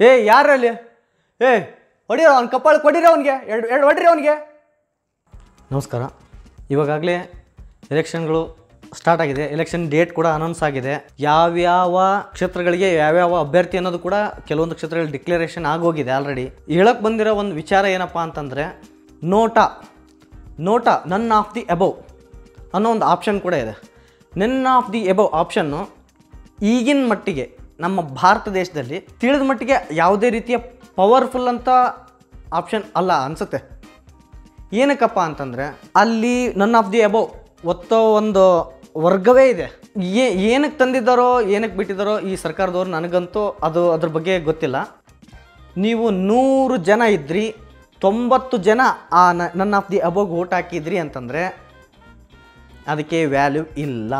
ಏ ಯಾರಲ್ಲಿ ಏ ಹೊಡಿರೋ ಅವ್ನ ಕಪ್ಪಾಳ ಕೊಡಿರೋ ಅವನಿಗೆ. ಎರಡು ಎರಡು ಹೊಡಿರಿ ಅವನಿಗೆ. ನಮಸ್ಕಾರ. ಇವಾಗಲೇ ಎಲೆಕ್ಷನ್ಗಳು ಸ್ಟಾರ್ಟ್ ಆಗಿದೆ. ಎಲೆಕ್ಷನ್ ಡೇಟ್ ಕೂಡ ಅನೌನ್ಸ್ ಆಗಿದೆ. ಯಾವ್ಯಾವ ಕ್ಷೇತ್ರಗಳಿಗೆ ಯಾವ್ಯಾವ ಅಭ್ಯರ್ಥಿ ಅನ್ನೋದು ಕೂಡ ಕೆಲವೊಂದು ಕ್ಷೇತ್ರಗಳಲ್ಲಿ ಡಿಕ್ಲರೇಷನ್ ಆಗೋಗಿದೆ ಆಲ್ರೆಡಿ ಹೇಳಕ್ಕೆ ಬಂದಿರೋ ಒಂದು ವಿಚಾರ ಏನಪ್ಪ ಅಂತಂದರೆ, NOTA. NOTA none of the above ಅನ್ನೋ ಒಂದು ಆಪ್ಷನ್ ಕೂಡ ಇದೆ. ನೆನ್ ಆಫ್ ದಿ ಎಬವ್ ಆಪ್ಷನ್ನು ಈಗಿನ ಮಟ್ಟಿಗೆ ನಮ್ಮ ಭಾರತ ದೇಶದಲ್ಲಿ ತಿಳಿದ ಮಟ್ಟಿಗೆ ಯಾವುದೇ ರೀತಿಯ ಪವರ್ಫುಲ್ ಅಂತ ಆಪ್ಷನ್ ಅಲ್ಲ ಅನಿಸುತ್ತೆ. ಏನಕ್ಕಪ್ಪ ಅಂತಂದರೆ ಅಲ್ಲಿ ನನ್ ಆಫ್ ದಿ ಅಬೌವ್ ಒತ್ತೋ ಒಂದು ವರ್ಗವೇ ಇದೆ. ಏ ಏನಕ್ಕೆ ತಂದಿದ್ದಾರೋ ಏನಕ್ಕೆ ಬಿಟ್ಟಿದ್ದಾರೋ ಈ ಸರ್ಕಾರದವ್ರು ನನಗಂತೂ ಅದು ಅದ್ರ ಬಗ್ಗೆ ಗೊತ್ತಿಲ್ಲ. ನೀವು ನೂರು ಜನ ಇದ್ರಿ, ತೊಂಬತ್ತು ಜನ ಆ ನನ್ ಆಫ್ ದಿ ಅಬೋಗ್ ಓಟ್ ಹಾಕಿದ್ರಿ ಅಂತಂದರೆ ಅದಕ್ಕೆ ವ್ಯಾಲ್ಯೂ ಇಲ್ಲ.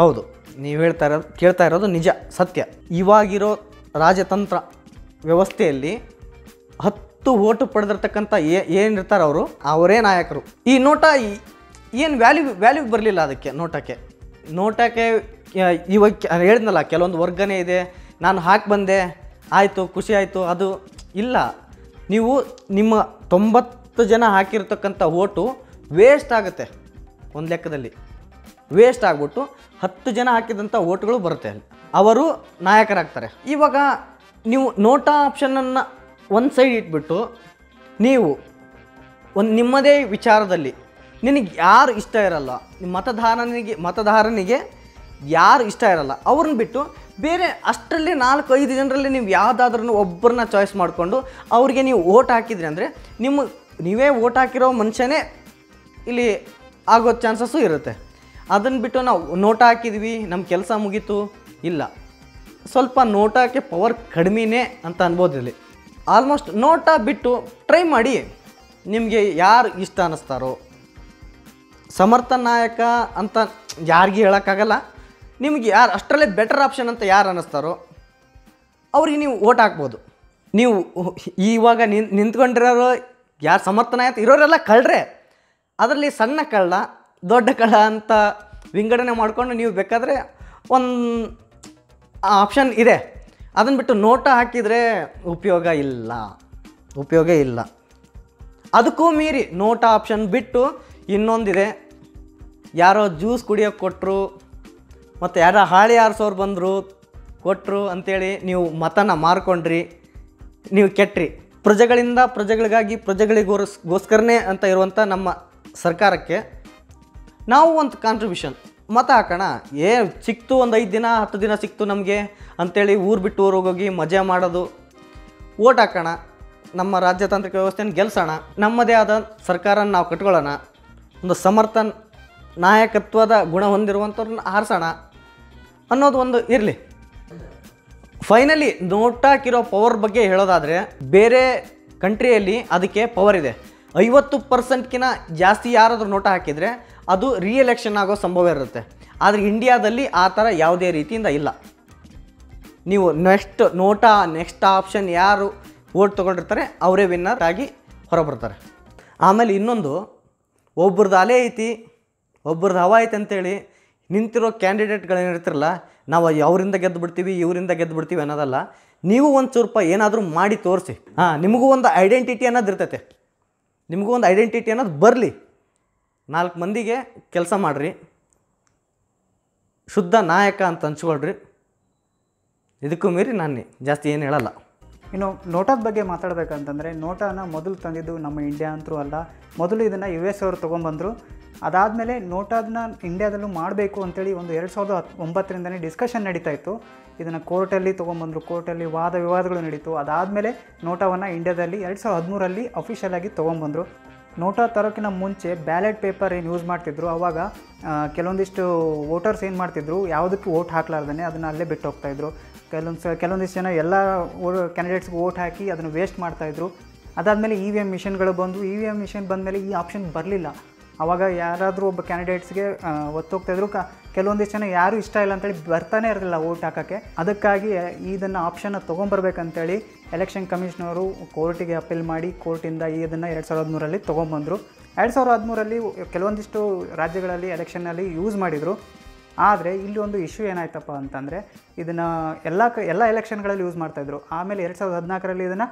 ಹೌದು, ನೀವು ಹೇಳ್ತಾ ಇರೋದು, ಕೇಳ್ತಾ ಇರೋದು ನಿಜ, ಸತ್ಯ. ಇವಾಗಿರೋ ರಾಜತಂತ್ರ ವ್ಯವಸ್ಥೆಯಲ್ಲಿ ಹತ್ತು ಓಟು ಪಡೆದಿರ್ತಕ್ಕಂಥ ಏನಿರ್ತಾರೆ ಅವರು, ಅವರೇ ನಾಯಕರು. ಈ ನೋಟ ಏನು ವ್ಯಾಲ್ಯೂ ವ್ಯಾಲ್ಯೂ ಬರಲಿಲ್ಲ ಅದಕ್ಕೆ ನೋಟಕ್ಕೆ. ನೋಟಕ್ಕೆ ಇವಾಗ ಹೇಳಿದ್ನಲ್ಲ, ಕೆಲವೊಂದು ವರ್ಗನೇ ಇದೆ, ನಾನು ಹಾಕಿ ಬಂದೆ, ಆಯಿತು, ಖುಷಿ ಆಯಿತು, ಅದು ಇಲ್ಲ. ನೀವು ನಿಮ್ಮ ತೊಂಬತ್ತು ಜನ ಹಾಕಿರ್ತಕ್ಕಂಥ ಓಟು ವೇಸ್ಟ್ ಆಗುತ್ತೆ ಒಂದು ಲೆಕ್ಕದಲ್ಲಿ. ವೇಸ್ಟ್ ಆಗಿಬಿಟ್ಟು ಹತ್ತು ಜನ ಹಾಕಿದಂಥ ಓಟ್ಗಳು ಬರುತ್ತೆ ಅಲ್ಲಿ. ಅವರು ನಾಯಕರಾಗ್ತಾರೆ. ಇವಾಗ ನೀವು ನೋಟಾ ಆಪ್ಷನನ್ನು ಒಂದು ಸೈಡ್ ಇಟ್ಬಿಟ್ಟು ನೀವು ಒಂದು ನಿಮ್ಮದೇ ವಿಚಾರದಲ್ಲಿ ನಿನಗೆ ಯಾರು ಇಷ್ಟ ಇರಲ್ಲ ನಿಮ್ಮ ಮತದಾರನಿಗೆ ಮತದಾರನಿಗೆ ಯಾರು ಇಷ್ಟ ಇರಲ್ಲ, ಅವ್ರನ್ನ ಬಿಟ್ಟು ಬೇರೆ ಅಷ್ಟರಲ್ಲಿ ನಾಲ್ಕು, ಐದು ಜನರಲ್ಲಿ ನೀವು ಯಾವುದಾದ್ರೂ ಒಬ್ಬರನ್ನ ಚಾಯ್ಸ್ ಮಾಡಿಕೊಂಡು ಅವ್ರಿಗೆ ನೀವು ಓಟ್ ಹಾಕಿದ್ರಿ ಅಂದರೆ ನಿಮ್ಮ ನೀವೇ ಓಟ್ ಹಾಕಿರೋ ಮನುಷ್ಯನೇ ಇಲ್ಲಿ ಆಗೋ ಚಾನ್ಸಸ್ಸು ಇರುತ್ತೆ. ಅದನ್ನು ಬಿಟ್ಟು ನಾವು ನೋಟ ಹಾಕಿದ್ವಿ ನಮ್ಮ ಕೆಲಸ ಮುಗೀತು. ಇಲ್ಲ. ಸ್ವಲ್ಪ ನೋಟಕ್ಕೆ ಪವರ್ ಕಡಿಮೆನೇ ಅಂತ ಅನ್ಬೋದಿಲ್ಲಿ ಆಲ್ಮೋಸ್ಟ್ ನೋಟ ಬಿಟ್ಟು ಟ್ರೈ ಮಾಡಿ ನಿಮಗೆ ಯಾರು ಇಷ್ಟ ಅನ್ನಿಸ್ತಾರೋ ಸಮರ್ಥ ನಾಯಕ ಅಂತ ಯಾರಿಗೂ ಹೇಳೋಕ್ಕಾಗಲ್ಲ. ನಿಮಗೆ ಯಾರು ಅಷ್ಟರಲ್ಲೇ ಬೆಟರ್ ಆಪ್ಷನ್ ಅಂತ ಯಾರು ಅನ್ನಿಸ್ತಾರೋ ಅವ್ರಿಗೆ ನೀವು ಓಟ್ ಹಾಕ್ಬೋದು. ನೀವು ಇವಾಗ ನಿಂತ್ಕೊಂಡಿರೋರು ಯಾರು ಸಮರ್ಥನಾಯಕ ಇರೋರೆಲ್ಲ ಕಳ್ಳರೆ ಅದರಲ್ಲಿ ಸಣ್ಣ ಕಳ್ಳ ದೊಡ್ಡ ಕಳ ಅಂತ ವಿಂಗಡಣೆ ಮಾಡಿಕೊಂಡು ನೀವು ಬೇಕಾದರೆ ಒಂದು ಆಪ್ಷನ್ ಇದೆ. ಅದನ್ನು ಬಿಟ್ಟು ನೋಟ ಹಾಕಿದರೆ ಉಪಯೋಗ ಇಲ್ಲ. ಉಪಯೋಗ ಇಲ್ಲ. ಅದಕ್ಕೂ ಮೀರಿ ನೋಟ ಆಪ್ಷನ್ ಬಿಟ್ಟು ಇನ್ನೊಂದಿದೆ. ಯಾರೋ ಜ್ಯೂಸ್ ಕುಡಿಯೋಕೆ ಕೊಟ್ಟರು ಮತ್ತು ಯಾರೋ ಹಾಳೆ ಆರಿಸೋರು ಬಂದರು ಕೊಟ್ಟರು ಅಂಥೇಳಿ ನೀವು ಮತನ ಮಾರ್ಕೊಂಡ್ರಿ, ನೀವು ಕೆಟ್ಟ್ರಿ ಪ್ರಜೆಗಳಿಂದ ಪ್ರಜೆಗಳಿಗಾಗಿ ಪ್ರಜೆಗಳಿಗೋಸ್ಕರನೇ ಗೋಸ್ಕರನೇ ಅಂತ ಇರುವಂಥ ನಮ್ಮ ಸರ್ಕಾರಕ್ಕೆ ನಾವು ಒಂದು ಕಾಂಟ್ರಿಬ್ಯೂಷನ್ ಮತ ಹಾಕೋಣ. ಏ, ಸಿಕ್ತು ಒಂದು ಐದು ದಿನ, ಹತ್ತು ದಿನ ಸಿಕ್ತು ನಮಗೆ ಅಂಥೇಳಿ ಊರು ಬಿಟ್ಟು ಊರಿಗೆ ಹೋಗಿ ಮಜಾ ಮಾಡೋದು. ಓಟ್ ಹಾಕೋಣ. ನಮ್ಮ ರಾಜ್ಯತಾಂತ್ರಿಕ ವ್ಯವಸ್ಥೆನ ಗೆಲ್ಸೋಣ. ನಮ್ಮದೇ ಆದ ಸರ್ಕಾರ ನಾವು ಕಟ್ಕೊಳ್ಳೋಣ. ಒಂದು ಸಮರ್ಥ ನಾಯಕತ್ವದ ಗುಣ ಹೊಂದಿರುವಂಥವ್ರನ್ನ ಆರಿಸೋಣ ಅನ್ನೋದು ಒಂದು ಇರಲಿ. ಫೈನಲಿ ನೋಟಾಕಿರೋ ಪವರ್ ಬಗ್ಗೆ ಹೇಳೋದಾದರೆ ಬೇರೆ ಕಂಟ್ರಿಯಲ್ಲಿ ಅದಕ್ಕೆ ಪವರ್ ಇದೆ. ಐವತ್ತು ಪರ್ಸೆಂಟ್ಕಿನ ಜಾಸ್ತಿ ಯಾರಾದರೂ ನೋಟ ಹಾಕಿದರೆ ಅದು ರಿಎಲೆಕ್ಷನ್ ಆಗೋ ಸಂಭವ ಇರುತ್ತೆ. ಆದರೆ ಇಂಡಿಯಾದಲ್ಲಿ ಆ ಥರ ಯಾವುದೇ ರೀತಿಯಿಂದ ಇಲ್ಲ. ನೀವು ನೆಕ್ಸ್ಟ್ ನೋಟ ನೆಕ್ಸ್ಟ್ ಆಪ್ಷನ್ ಯಾರು ಓಟ್ ತೊಗೊಂಡಿರ್ತಾರೆ, ಅವರೇ ವಿನ್ನರ್ ಆಗಿ ಹೊರಬರ್ತಾರೆ. ಆಮೇಲೆ ಇನ್ನೊಂದು, ಒಬ್ರದ್ದು ಅಲೆ ಐತಿ, ಒಬ್ರದ್ದು ಹವಾ ಐತಿ ಅಂತೇಳಿ ನಿಂತಿರೋ ಕ್ಯಾಂಡಿಡೇಟ್ಗಳೇನಿರ್ತಿರಲ್ಲ ನಾವು ಅವರಿಂದ ಗೆದ್ದು ಬಿಡ್ತೀವಿ ಇವರಿಂದ ಗೆದ್ದು ಬಿಡ್ತೀವಿ ಅನ್ನೋದಲ್ಲ, ನೀವು ಒಂದು ಸ್ವಲ್ಪ ಏನಾದರೂ ಮಾಡಿ ತೋರಿಸಿ. ಹಾಂ, ನಿಮಗೂ ಒಂದು ಐಡೆಂಟಿಟಿ ಅನ್ನೋದು ಇರ್ತೈತೆ ನಿಮಗೂ ಒಂದು ಐಡೆಂಟಿಟಿ ಅನ್ನೋದು ಬರಲಿ. ನಾಲ್ಕು ಮಂದಿಗೆ ಕೆಲಸ ಮಾಡಿರಿ. ಶುದ್ಧ ನಾಯಕ ಅಂತ ಹಂಚ್ಕೊಳ್ರಿ. ಇದಕ್ಕೂ ಮೀರಿ ನಾನು ಜಾಸ್ತಿ ಏನು ಹೇಳಲ್ಲ. ಇನ್ನು ನೋಟಾದ ಬಗ್ಗೆ ಮಾತಾಡಬೇಕಂತಂದರೆ, ನೋಟಾನ ಮೊದಲು ತಂದಿದ್ದು ನಮ್ಮ ಇಂಡಿಯಾ ಅಂತರೂ ಅಲ್ಲ. ಮೊದಲು ಇದನ್ನು ಯು ಎಸ್ ಅವರು ತೊಗೊಂಬಂದರು. ಅದಾದಮೇಲೆ ನೋಟಾದನ್ನ ಇಂಡಿಯಾದಲ್ಲೂ ಮಾಡಬೇಕು ಅಂತೇಳಿ ಒಂದು ಎರಡು ಸಾವಿರದ ಹತ್ತು ಒಂಬತ್ತರಿಂದನೇ ಡಿಸ್ಕಷನ್ ನಡೀತಾ ಇತ್ತು. ಇದನ್ನು ಕೋರ್ಟಲ್ಲಿ ತೊಗೊಂಬಂದರು ಕೋರ್ಟಲ್ಲಿ ವಾದ ವಿವಾದಗಳು ನಡೀತು. ಅದಾದಮೇಲೆ ನೋಟಾವನ್ನು ಇಂಡಿಯಾದಲ್ಲಿ ಎರಡು ಸಾವಿರದ ಹದಿಮೂರಲ್ಲಿ ಅಫಿಷಿಯಲಾಗಿ ತೊಗೊಂಬಂದರು. ನೋಟಾ ತರೋಕ್ಕಿಂತ ಮುಂಚೆ ಬ್ಯಾಲೆಟ್ ಪೇಪರ್ ಏನು ಯೂಸ್ ಮಾಡ್ತಿದ್ರು ಅವಾಗ ಆ, ಕೆಲವೊಂದಿಷ್ಟು ವೋಟರ್ಸ್ ಏನು ಮಾಡ್ತಿದ್ರು ಯಾವುದಕ್ಕೆ ವೋಟ್ ಹಾಕ್ಲಾರ್ದೇ ಅದನ್ನು ಅಲ್ಲೇ ಬಿಟ್ಟು ಹೋಗ್ತಾಯಿದ್ರು ಕೆಲವೊಂದು ಸ ಕೆಲವೊಂದಿಷ್ಟು ಜನ ಎಲ್ಲ ಕ್ಯಾಂಡಿಡೇಟ್ಸ್ಗೆ ವೋಟ್ ಹಾಕಿ ಅದನ್ನು ವೇಸ್ಟ್ ಮಾಡ್ತಾಯಿದ್ರು ಅದಾದಮೇಲೆ ಇ ವಿ ಎಂ ಮಿಷನ್ಗಳು ಬಂದು ಇ ವಿ ಎಂ ಮಿಷನ್ ಬಂದಮೇಲೆ ಈ ಆಪ್ಷನ್ ಬರಲಿಲ್ಲ. ಆವಾಗ ಯಾರಾದರೂ ಒಬ್ಬ ಕ್ಯಾಂಡಿಡೇಟ್ಸ್ಗೆ ಒತ್ತೋಗ್ತಾಯಿದ್ರು ಇದ್ರು. ಕೆಲವೊಂದಿಷ್ಟು ಜನ ಯಾರು ಇಷ್ಟ ಇಲ್ಲ ಅಂತೇಳಿ ಬರ್ತಾನೆ ಇರಲಿಲ್ಲ ವೋಟ್ ಹಾಕೋಕ್ಕೆ. ಅದಕ್ಕಾಗಿ ಇದನ್ನು ಆಪ್ಷನ್ನ ತೊಗೊಂಬರ್ಬೇಕಂತೇಳಿ ಎಲೆಕ್ಷನ್ ಕಮಿಷನರು ಕೋರ್ಟಿಗೆ ಅಪೀಲ್ ಮಾಡಿ ಕೋರ್ಟಿಂದ ಇದನ್ನು ಎರಡು ಸಾವಿರದ ಹದಿಮೂರಲ್ಲಿ ತೊಗೊಂಬಂದರು. ಎರಡು ಸಾವಿರದ ಹದಿಮೂರಲ್ಲಿ ಕೆಲವೊಂದಿಷ್ಟು ರಾಜ್ಯಗಳಲ್ಲಿ ಎಲೆಕ್ಷನ್ನಲ್ಲಿ ಯೂಸ್ ಮಾಡಿದರು. ಆದರೆ ಇಲ್ಲಿ ಒಂದು ಇಶ್ಯೂ ಏನಾಯ್ತಪ್ಪ ಅಂತಂದರೆ, ಇದನ್ನು ಎಲ್ಲ ಕ, ಎಲ್ಲ ಎಲೆಕ್ಷನ್ಗಳಲ್ಲಿ ಯೂಸ್ ಮಾಡ್ತಾಯಿದ್ರು ಆಮೇಲೆ ಎರಡು ಸಾವಿರದ ಹದಿನಾಲ್ಕರಲ್ಲಿ ಇದನ್ನು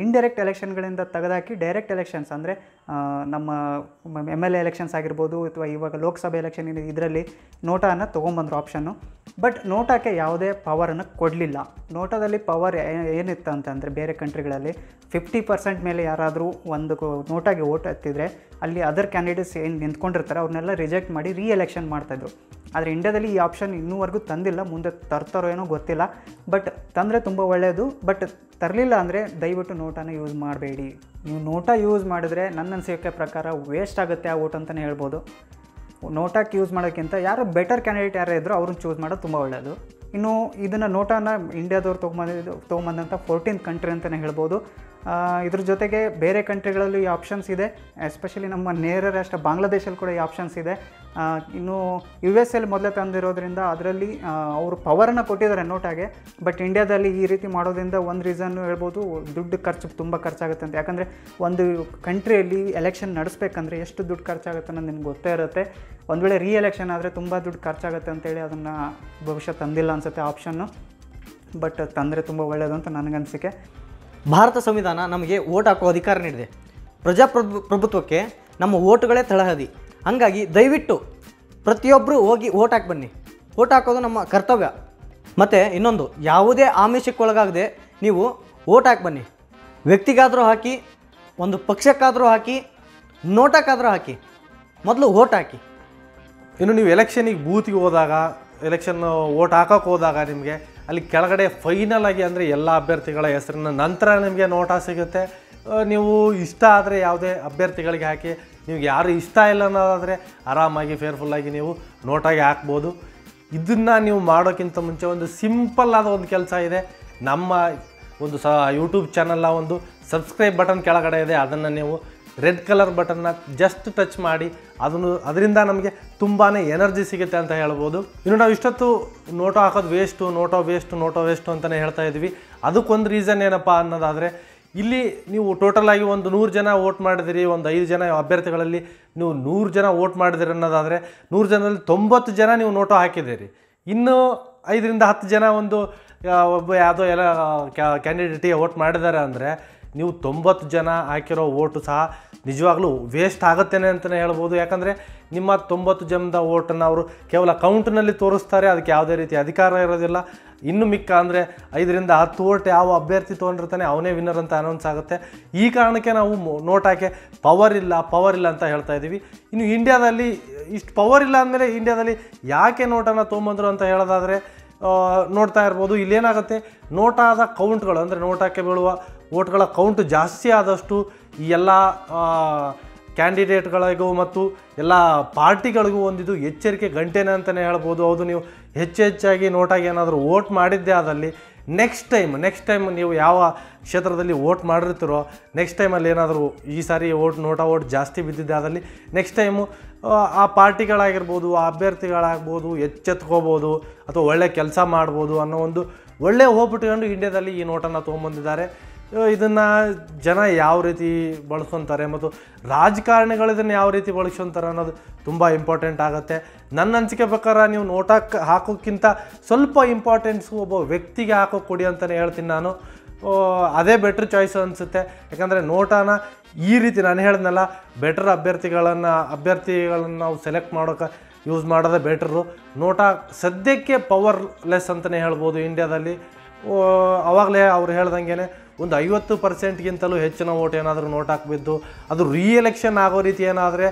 ಇಂಡೈರೆಕ್ಟ್ ಎಲೆಕ್ಷನ್ಗಳಿಂದ ತೆಗೆದಾಕಿ ಡೈರೆಕ್ಟ್ ಎಲೆಕ್ಷನ್ಸ್ ಅಂದರೆ ನಮ್ಮ ಎಂ ಎಲ್ ಎ ಎಲೆಕ್ಷನ್ಸ್ ಆಗಿರ್ಬೋದು ಅಥವಾ ಇವಾಗ ಲೋಕಸಭೆ ಎಲೆಕ್ಷನ್ ಇದರಲ್ಲಿ ನೋಟಾನ ತೊಗೊಂಬಂದ್ರು ಆಪ್ಷನ್ನು ಬಟ್ ನೋಟಾಕ್ಕೆ ಯಾವುದೇ ಪವರನ್ನು ಕೊಡಲಿಲ್ಲ. ನೋಟಾದಲ್ಲಿ ಪವರ್ ಏನಿತ್ತು ಅಂತಂದರೆ ಬೇರೆ ಕಂಟ್ರಿಗಳಲ್ಲಿ ಫಿಫ್ಟಿ ಪರ್ಸೆಂಟ್ ಮೇಲೆ ಯಾರಾದರೂ ಒಂದು ನೋಟಾಗಿ ಓಟ್ ಹತ್ತಿದ್ರೆ ಅಲ್ಲಿ ಅದರ್ ಕ್ಯಾಂಡಿಡೇಟ್ಸ್ ಏನು ನಿಂತ್ಕೊಂಡಿರ್ತಾರೆ ಅವ್ರನ್ನೆಲ್ಲ ರಿಜೆಕ್ಟ್ ಮಾಡಿ ರೀ ಎಲೆಕ್ಷನ್ ಮಾಡ್ತಾಯಿದ್ರು ಆದರೆ ಇಂಡ್ಯಾದಲ್ಲಿ ಈ ಆಪ್ಷನ್ ಇನ್ನೂವರೆಗೂ ತಂದಿಲ್ಲ, ಮುಂದೆ ತರ್ತಾರೋ ಏನೋ ಗೊತ್ತಿಲ್ಲ. ಬಟ್ ತಂದರೆ ತುಂಬ ಒಳ್ಳೆಯದು ಬಟ್ ತರಲಿಲ್ಲ ಅಂದರೆ ದಯವಿಟ್ಟು ನೋಟಾನ ಯೂಸ್ ಮಾಡಬೇಡಿ. ನೀವು ನೋಟ ಯೂಸ್ ಮಾಡಿದ್ರೆ ನನ್ನ ಅನಿಸಿಕೆ ಪ್ರಕಾರ ವೇಸ್ಟ್ ಆಗುತ್ತೆ ಆ ಓಟ್ ಅಂತಲೇ ಹೇಳ್ಬೋದು. ನೋಟಾಕ್ಕೆ ಯೂಸ್ ಮಾಡೋಕ್ಕಿಂತ ಯಾರು ಬೆಟರ್ ಕ್ಯಾಂಡಿಡೇಟ್ ಯಾರೇ ಇದ್ದರೂ ಅವ್ರನ್ನ ಚೂಸ್ ಮಾಡೋದು ತುಂಬ ಒಳ್ಳೆಯದು ಇನ್ನು ಇದನ್ನು ನೋಟಾನ ಇಂಡಿಯಾದವ್ರು ತೊಗೊಂಬಂದಿದ್ದು ತೊಗೊಂಬಂದಂಥ ಫೋರ್ಟೀನ್ ಕಂಟ್ರಿ ಅಂತಲೇ ಹೇಳ್ಬೋದು. ಇದ್ರ ಜೊತೆಗೆ ಬೇರೆ ಕಂಟ್ರಿಗಳಲ್ಲೂ ಈ ಆಪ್ಷನ್ಸ್ ಇದೆ. ಎಸ್ಪೆಷಲಿ ನಮ್ಮ ನೇರ ರಾಷ್ಟ್ರ ಬಾಂಗ್ಲಾದೇಶಲ್ಲಿ ಕೂಡ ಈ ಆಪ್ಷನ್ಸ್ ಇದೆ. ಇನ್ನು ಯು ಎಸ್ ಎಲ್ ಮೊದಲೇ ತಂದಿರೋದ್ರಿಂದ ಅದರಲ್ಲಿ ಅವರು ಪವರನ್ನು ಕೊಟ್ಟಿದ್ದಾರೆ ನೋಟಾಗೆ ಬಟ್ ಇಂಡಿಯಾದಲ್ಲಿ ಈ ರೀತಿ ಮಾಡೋದ್ರಿಂದ ಒಂದು ರೀಸನ್ ಹೇಳ್ಬೋದು, ದುಡ್ಡು ಖರ್ಚು ತುಂಬ ಖರ್ಚಾಗುತ್ತೆ ಅಂತ. ಯಾಕಂದರೆ ಒಂದು ಕಂಟ್ರಿಯಲ್ಲಿ ಎಲೆಕ್ಷನ್ ನಡೆಸ್ಬೇಕಂದ್ರೆ ಎಷ್ಟು ದುಡ್ಡು ಖರ್ಚಾಗುತ್ತೆ ಅನ್ನೋದು ನಿಮ್ಗೆ ಗೊತ್ತೇ ಇರುತ್ತೆ. ಒಂದು ವೇಳೆ ರೀ ಎಲೆಕ್ಷನ್ ಆದರೆ ತುಂಬ ದುಡ್ಡು ಖರ್ಚಾಗುತ್ತೆ ಅಂತೇಳಿ ಅದನ್ನು ಭವಿಷ್ಯ ತಂದಿಲ್ಲ ಅನಿಸುತ್ತೆ ಆಪ್ಷನ್ನು ಬಟ್ ತಂದರೆ ತುಂಬ ಒಳ್ಳೆಯದು ಅಂತ ನನಗನ್ಸಿಕೆ. ಭಾರತ ಸಂವಿಧಾನ ನಮಗೆ ಓಟ್ ಹಾಕೋ ಅಧಿಕಾರ ನೀಡಿದೆ. ಪ್ರಜಾಪ್ರಭು ಪ್ರಭುತ್ವಕ್ಕೆ ನಮ್ಮ ಓಟುಗಳೇ ತಳಹದಿ. ಹಾಗಾಗಿ ದಯವಿಟ್ಟು ಪ್ರತಿಯೊಬ್ಬರು ಹೋಗಿ ಓಟ್ ಹಾಕಿ ಬನ್ನಿ. ಓಟ್ ಹಾಕೋದು ನಮ್ಮ ಕರ್ತವ್ಯ. ಮತ್ತು ಇನ್ನೊಂದು, ಯಾವುದೇ ಆಮಿಷಕ್ಕೊಳಗಾಗದೆ ನೀವು ಓಟ್ ಹಾಕಿ ಬನ್ನಿ. ವ್ಯಕ್ತಿಗಾದರೂ ಹಾಕಿ, ಒಂದು ಪಕ್ಷಕ್ಕಾದರೂ ಹಾಕಿ, ನೋಟಕ್ಕಾದರೂ ಹಾಕಿ. ಮೊದಲು ಓಟ್ ಹಾಕಿ. ಇನ್ನು ನೀವು ಎಲೆಕ್ಷನಿಗೆ ಬೂತಿಗೆ ಹೋದಾಗ, ಎಲೆಕ್ಷನ್ ಓಟ್ ಹಾಕೋಕೆ ಹೋದಾಗ ನಿಮಗೆ ಅಲ್ಲಿ ಕೆಳಗಡೆ ಫೈನಲ್ ಆಗಿ ಅಂದರೆ ಎಲ್ಲ ಅಭ್ಯರ್ಥಿಗಳ ಹೆಸರಿನ ನಂತರ ನಿಮಗೆ ನೋಟ ಸಿಗುತ್ತೆ. ನೀವು ಇಷ್ಟ ಆದರೆ ಯಾವುದೇ ಅಭ್ಯರ್ಥಿಗಳಿಗೆ ಹಾಕಿ, ನಿಮ್ಗೆ ಯಾರು ಇಷ್ಟ ಇಲ್ಲ ಅನ್ನೋದಾದರೆ ಆರಾಮಾಗಿ ಫೇರ್ಫುಲ್ಲಾಗಿ ನೀವು ನೋಟಾಗಿ ಹಾಕ್ಬೋದು. ಇದನ್ನು ನೀವು ಮಾಡೋಕ್ಕಿಂತ ಮುಂಚೆ ಒಂದು ಸಿಂಪಲ್ ಆದ ಒಂದು ಕೆಲಸ ಇದೆ. ನಮ್ಮ ಒಂದು ಸ ಯೂಟ್ಯೂಬ್ ಚಾನಲ್ನ ಒಂದು ಸಬ್ಸ್ಕ್ರೈಬ್ ಬಟನ್ ಕೆಳಗಡೆ ಇದೆ. ಅದನ್ನು ನೀವು ರೆಡ್ ಕಲರ್ ಬಟನ್ನ ಜಸ್ಟ್ ಟಚ್ ಮಾಡಿ, ಅದನ್ನು ಅದರಿಂದ ನಮಗೆ ತುಂಬಾ ಎನರ್ಜಿ ಸಿಗುತ್ತೆ ಅಂತ ಹೇಳ್ಬೋದು. ಇನ್ನು ನಾವು ಇಷ್ಟೊತ್ತು ನೋಟೋ ಹಾಕೋದು waste NOTA waste NOTA waste ಅಂತಲೇ ಹೇಳ್ತಾ ಇದ್ವಿ. ಅದಕ್ಕೊಂದು ರೀಸನ್ ಏನಪ್ಪ ಅನ್ನೋದಾದರೆ, ಇಲ್ಲಿ ನೀವು ಟೋಟಲ್ ಆಗಿ ಒಂದು ನೂರು ಜನ ವೋಟ್ ಮಾಡಿದಿರಿ, ಒಂದು ಐದು ಜನ ಅಭ್ಯರ್ಥಿಗಳಲ್ಲಿ ನೀವು ನೂರು ಜನ ವೋಟ್ ಮಾಡಿದಿರಿ ಅನ್ನೋದಾದರೆ, ನೂರು ಜನರಲ್ಲಿ ತೊಂಬತ್ತು ಜನ ನೀವು ನೋಟೋ ಹಾಕಿದ್ದೀರಿ. ಇನ್ನು ಐದರಿಂದ ಹತ್ತು ಜನ ಒಂದು ಒಬ್ಬ ಯಾವುದೋ ಎಲ್ಲ ಕ್ಯಾಂಡಿಡೇಟಿಗೆ ವೋಟ್ ಮಾಡಿದ್ದಾರೆ ಅಂದರೆ ನೀವು ತೊಂಬತ್ತು ಜನ ಹಾಕಿರೋ ಓಟು ಸಹ ನಿಜವಾಗ್ಲೂ ವೇಸ್ಟ್ ಆಗುತ್ತೇನೆ ಅಂತಲೇ ಹೇಳ್ಬೋದು. ಯಾಕಂದರೆ ನಿಮ್ಮ ತೊಂಬತ್ತು ಜನದ ಓಟನ್ನು ಅವರು ಕೇವಲ ಕೌಂಟ್ನಲ್ಲಿ ತೋರಿಸ್ತಾರೆ, ಅದಕ್ಕೆ ಯಾವುದೇ ರೀತಿ ಅಧಿಕಾರ ಇರೋದಿಲ್ಲ. ಇನ್ನು ಮಿಕ್ಕ ಅಂದರೆ ಐದರಿಂದ ಹತ್ತು ಓಟ್ ಯಾವ ಅಭ್ಯರ್ಥಿ ತೊಗೊಂಡಿರ್ತಾನೆ ಅವನೇ ವಿನ್ನರ್ ಅಂತ ಅನೌನ್ಸ್ ಆಗುತ್ತೆ. ಈ ಕಾರಣಕ್ಕೆ ನಾವು ಮೊ- ನೋಟ್ ಹಾಕಿ ಪವರ್ ಇಲ್ಲ ಪವರ್ ಇಲ್ಲ ಅಂತ ಹೇಳ್ತಾ ಇದ್ದೀವಿ. ಇನ್ನು ಇಂಡಿಯಾದಲ್ಲಿ ಇಷ್ಟು ಪವರ್ ಇಲ್ಲ ಅಂದಮೇಲೆ ಇಂಡಿಯಾದಲ್ಲಿ ಯಾಕೆ ನೋಟನ್ನು ತೊಗೊಂಬಂದರು ಅಂತ ಹೇಳೋದಾದರೆ ನೋಡ್ತಾ ಇರ್ಬೋದು. ಇಲ್ಲೇನಾಗುತ್ತೆ? ನೋಟಾದ ಕೌಂಟ್ಗಳು ಅಂದರೆ ನೋಟಕ್ಕೆ ಬೀಳುವ ಓಟ್ಗಳ ಕೌಂಟ್ ಜಾಸ್ತಿ ಆದಷ್ಟು ಈ ಎಲ್ಲ ಕ್ಯಾಂಡಿಡೇಟ್ಗಳಿಗೂ ಮತ್ತು ಎಲ್ಲ ಪಾರ್ಟಿಗಳಿಗೂ ಒಂದಿದು ಎಚ್ಚರಿಕೆ, ಗಂಟೆನೇ ಅಂತಲೇ ಹೇಳ್ಬೋದು. ಹೌದು, ನೀವು ಹೆಚ್ಚು ಹೆಚ್ಚಾಗಿ ನೋಟಾಗಿ ಏನಾದರೂ ವೋಟ್ ಮಾಡಿದ್ದೇ ಆದಲ್ಲಿ ನೆಕ್ಸ್ಟ್ ಟೈಮ್ ನೆಕ್ಸ್ಟ್ ಟೈಮ್ ನೀವು ಯಾವ ಕ್ಷೇತ್ರದಲ್ಲಿ ವೋಟ್ ಮಾಡಿರ್ತೀರೋ ನೆಕ್ಸ್ಟ್ ಟೈಮಲ್ಲಿ ಏನಾದರೂ ಈ ಸಾರಿ ಓಟ್ ನೋಟಾ ಓಟ್ ಜಾಸ್ತಿ ಬಿದ್ದಿದ್ದೆ ಅದರಲ್ಲಿ ನೆಕ್ಸ್ಟ್ ಟೈಮು ಆ ಪಾರ್ಟಿಗಳಾಗಿರ್ಬೋದು, ಆ ಅಭ್ಯರ್ಥಿಗಳಾಗ್ಬೋದು, ಎಚ್ಚೆತ್ಕೋಬೋದು ಅಥವಾ ಒಳ್ಳೆ ಕೆಲಸ ಮಾಡ್ಬೋದು ಅನ್ನೋ ಒಂದು ಒಳ್ಳೆ ಹೋಗ್ಬಿಟ್ಕೊಂಡು ಇಂಡಿಯಾದಲ್ಲಿ ಈ ನೋಟನ್ನು ತೊಗೊಂಬಂದಿದ್ದಾರೆ. ಇದನ್ನು ಜನ ಯಾವ ರೀತಿ ಬಳಸ್ಕೊತಾರೆ ಮತ್ತು ರಾಜಕಾರಣಿಗಳು ಇದನ್ನು ಯಾವ ರೀತಿ ಬಳಸ್ಕೊತಾರೆ ಅನ್ನೋದು ತುಂಬ ಇಂಪಾರ್ಟೆಂಟ್ ಆಗುತ್ತೆ. ನನ್ನ ಅನಿಸಿಕೆ ಪ್ರಕಾರ ನೀವು ನೋಟಕ್ಕೆ ಹಾಕೋಕ್ಕಿಂತ ಸ್ವಲ್ಪ ಇಂಪಾರ್ಟೆನ್ಸು ಒಬ್ಬ ವ್ಯಕ್ತಿಗೆ ಹಾಕೋಕೆ ಕೊಡಿ ಅಂತಲೇ ಹೇಳ್ತೀನಿ ನಾನು. ಅದೇ ಬೆಟ್ರ್ ಚಾಯ್ಸ್ ಅನಿಸುತ್ತೆ. ಯಾಕಂದರೆ ನೋಟಾನ ಈ ರೀತಿ ನಾನು ಹೇಳಿದ್ನಲ್ಲ ಬೆಟರ್ ಅಭ್ಯರ್ಥಿಗಳನ್ನು ಅಭ್ಯರ್ಥಿಗಳನ್ನು ನಾವು ಸೆಲೆಕ್ಟ್ ಮಾಡೋಕೆ ಯೂಸ್ ಮಾಡೋದೇ ಬೆಟ್ರು ನೋಟ ಸದ್ಯಕ್ಕೆ ಪವರ್ಲೆಸ್ ಅಂತಲೇ ಹೇಳ್ಬೋದು ಇಂಡಿಯಾದಲ್ಲಿ. ಆವಾಗಲೇ ಅವ್ರು ಹೇಳ್ದಂಗೆ ಒಂದು ಐವತ್ತು ಪರ್ಸೆಂಟ್ಗಿಂತಲೂ ಹೆಚ್ಚಿನ ಓಟ್ ಏನಾದರೂ ನೋಟ್ ಹಾಕಿಬಿದ್ದು ಅದು ರೀ ಎಲೆಕ್ಷನ್ ಆಗೋ ರೀತಿ ಏನಾದರೆ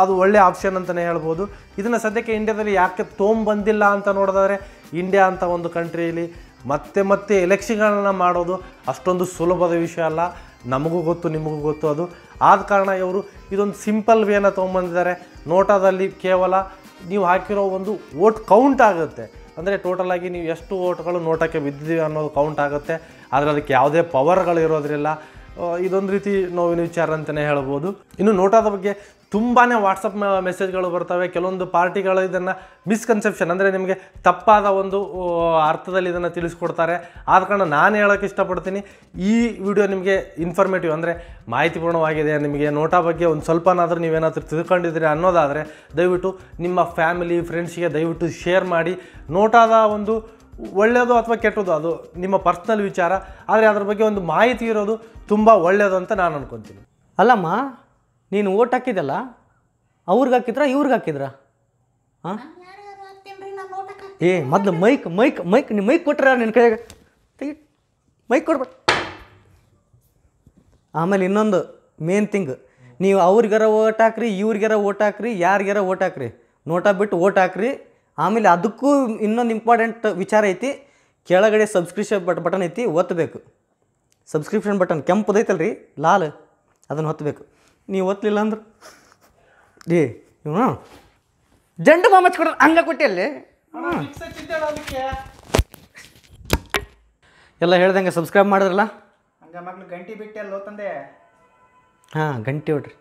ಅದು ಒಳ್ಳೆ ಆಪ್ಷನ್ ಅಂತಲೇ ಹೇಳ್ಬೋದು. ಇದನ್ನು ಸದ್ಯಕ್ಕೆ ಇಂಡಿಯಾದಲ್ಲಿ ಯಾಕೆ ತೊಗೊಂಬಂದಿಲ್ಲ ಅಂತ ನೋಡಿದ್ರೆ ಇಂಡಿಯಾ ಅಂತ ಒಂದು ಕಂಟ್ರಿಯಲ್ಲಿ ಮತ್ತೆ ಮತ್ತೆ ಎಲೆಕ್ಷನ್ಗಳನ್ನು ಮಾಡೋದು ಅಷ್ಟೊಂದು ಸುಲಭದ ವಿಷಯ ಅಲ್ಲ. ನಮಗೂ ಗೊತ್ತು, ನಿಮಗೂ ಗೊತ್ತು ಅದು. ಆದ ಕಾರಣ ಇವರು ಇದೊಂದು ಸಿಂಪಲ್ ವೇನ ತೊಗೊಂಬಂದಿದ್ದಾರೆ ನೋಟಾದಲ್ಲಿ ಕೇವಲ ನೀವು ಹಾಕಿರೋ ಒಂದು ವೋಟ್ ಕೌಂಟ್ ಆಗುತ್ತೆ. ಅಂದರೆ ಟೋಟಲಾಗಿ ನೀವು ಎಷ್ಟು ಓಟ್ಗಳು ನೋಟಕ್ಕೆ ಬಿದ್ದಿದ್ದೀವಿ ಅನ್ನೋದು ಕೌಂಟ್ ಆಗುತ್ತೆ. ಆದರೆ ಅದಕ್ಕೆ ಯಾವುದೇ ಪವರ್ಗಳು ಇರೋದ್ರಿಲ್ಲ ಇದೊಂದು ರೀತಿ ನೋವಿನ ವಿಚಾರ ಅಂತಲೇ ಹೇಳ್ಬೋದು. ಇನ್ನು ನೋಟಾದ ಬಗ್ಗೆ ತುಂಬಾ ವಾಟ್ಸಪ್ ಮೆಸೇಜ್ಗಳು ಬರ್ತವೆ. ಕೆಲವೊಂದು ಪಾರ್ಟಿಗಳು ಇದನ್ನು ಮಿಸ್ಕನ್ಸೆಪ್ಷನ್ ಅಂದರೆ ನಿಮಗೆ ತಪ್ಪಾದ ಒಂದು ಅರ್ಥದಲ್ಲಿ ಇದನ್ನು ತಿಳಿಸ್ಕೊಡ್ತಾರೆ. ಆದ ಕಾರಣ ನಾನು ಹೇಳೋಕ್ಕೆ ಇಷ್ಟಪಡ್ತೀನಿ. ಈ ವಿಡಿಯೋ ನಿಮಗೆ ಇನ್ಫಾರ್ಮೇಟಿವ್ ಅಂದರೆ ಮಾಹಿತಿಪೂರ್ಣವಾಗಿದೆ. ನಿಮಗೆ ನೋಟಾ ಬಗ್ಗೆ ಒಂದು ಸ್ವಲ್ಪನಾದರೂ ನೀವೇನಾದರೂ ತಿಳ್ಕೊಂಡಿದ್ದೀರಿ ಅನ್ನೋದಾದರೆ ದಯವಿಟ್ಟು ನಿಮ್ಮ ಫ್ಯಾಮಿಲಿ ಫ್ರೆಂಡ್ಸ್ಗೆ ದಯವಿಟ್ಟು ಶೇರ್ ಮಾಡಿ. ನೋಟಾದ ಒಂದು ಒಳ್ಳೆಯದು ಅಥವಾ ಕೆಟ್ಟದ್ದು ಅದು ನಿಮ್ಮ ಪರ್ಸ್ನಲ್ ವಿಚಾರ. ಆದರೆ ಅದ್ರ ಬಗ್ಗೆ ಒಂದು ಮಾಹಿತಿ ಇರೋದು ತುಂಬ ಒಳ್ಳೆಯದು ಅಂತ ನಾನು ಅನ್ಕೊತೀನಿ. ಅಲ್ಲಮ್ಮ, ನೀನು ಓಟ್ ಹಾಕಿದಲ್ಲ ಅವ್ರಿಗೆ ಹಾಕಿದ್ರಾ, ಇವ್ರಿಗೆ ಹಾಕಿದ್ರ? ಹಾಂ ಏ, ಮೊದಲು ಮೈಕ್ ಮೈಕ್ ಮೈಕ್ ನಿಮ್ಮ ಮೈಕ್ ಕೊಟ್ರ ನಿನ್ನ ಕೈಯಾಗ. ಮೈಕ್ ಕೊಡ್ಬೇಡ. ಆಮೇಲೆ ಇನ್ನೊಂದು ಮೇನ್ ಥಿಂಗ್ ನೀವು ಅವ್ರಿಗಾರ ಓಟ್ ಹಾಕ್ರಿ, ಇವ್ರಿಗಾರ ಓಟ್ ಹಾಕ್ರಿ, ಯಾರಿಗಾರ ಓಟ್ ಹಾಕ್ರಿ? ನೋಟ ಬಿಟ್ಟು ಓಟ್ ಹಾಕ್ರಿ. ಆಮೇಲೆ ಅದಕ್ಕೂ ಇನ್ನೊಂದು ಇಂಪಾರ್ಟೆಂಟ್ ವಿಚಾರ ಐತಿ ಕೆಳಗಡೆ ಸಬ್ಸ್ಕ್ರಿಪ್ಷನ್ ಬಟ್ ಬಟನ್ ಐತಿ ಒತ್ತಬೇಕು. ಸಬ್ಸ್ಕ್ರಿಪ್ಷನ್ ಬಟನ್ ಕೆಂಪದೈತಲ್ರಿ ಲಾಲ್ ಅದನ್ನು ಹೊತ್ತಬೇಕು ನೀವು ಒತ್ತಲಿಲ್ಲ ಅಂದ್ರೆ? ಏ ಇವನು? ಜಂಡು ಮಾಮಚ್ ಹಚ್ಕೊಡ ಹಂಗೆ ಕೊಟ್ಟಿಯಲ್ಲಿ ಎಲ್ಲ ಹೇಳ್ದಂಗೆ ಸಬ್ಸ್ಕ್ರೈಬ್ ಮಾಡಿದ್ರಲ್ಲ? ಹಂಗ ಮಕ್ಳು ಗಂಟಿ ಬಿಟ್ಟು ಅಲ್ಲಿ ಹೋತಂದೆ ಹಾಂ ಗಂಟೆ ಹೊಡ್ರಿ.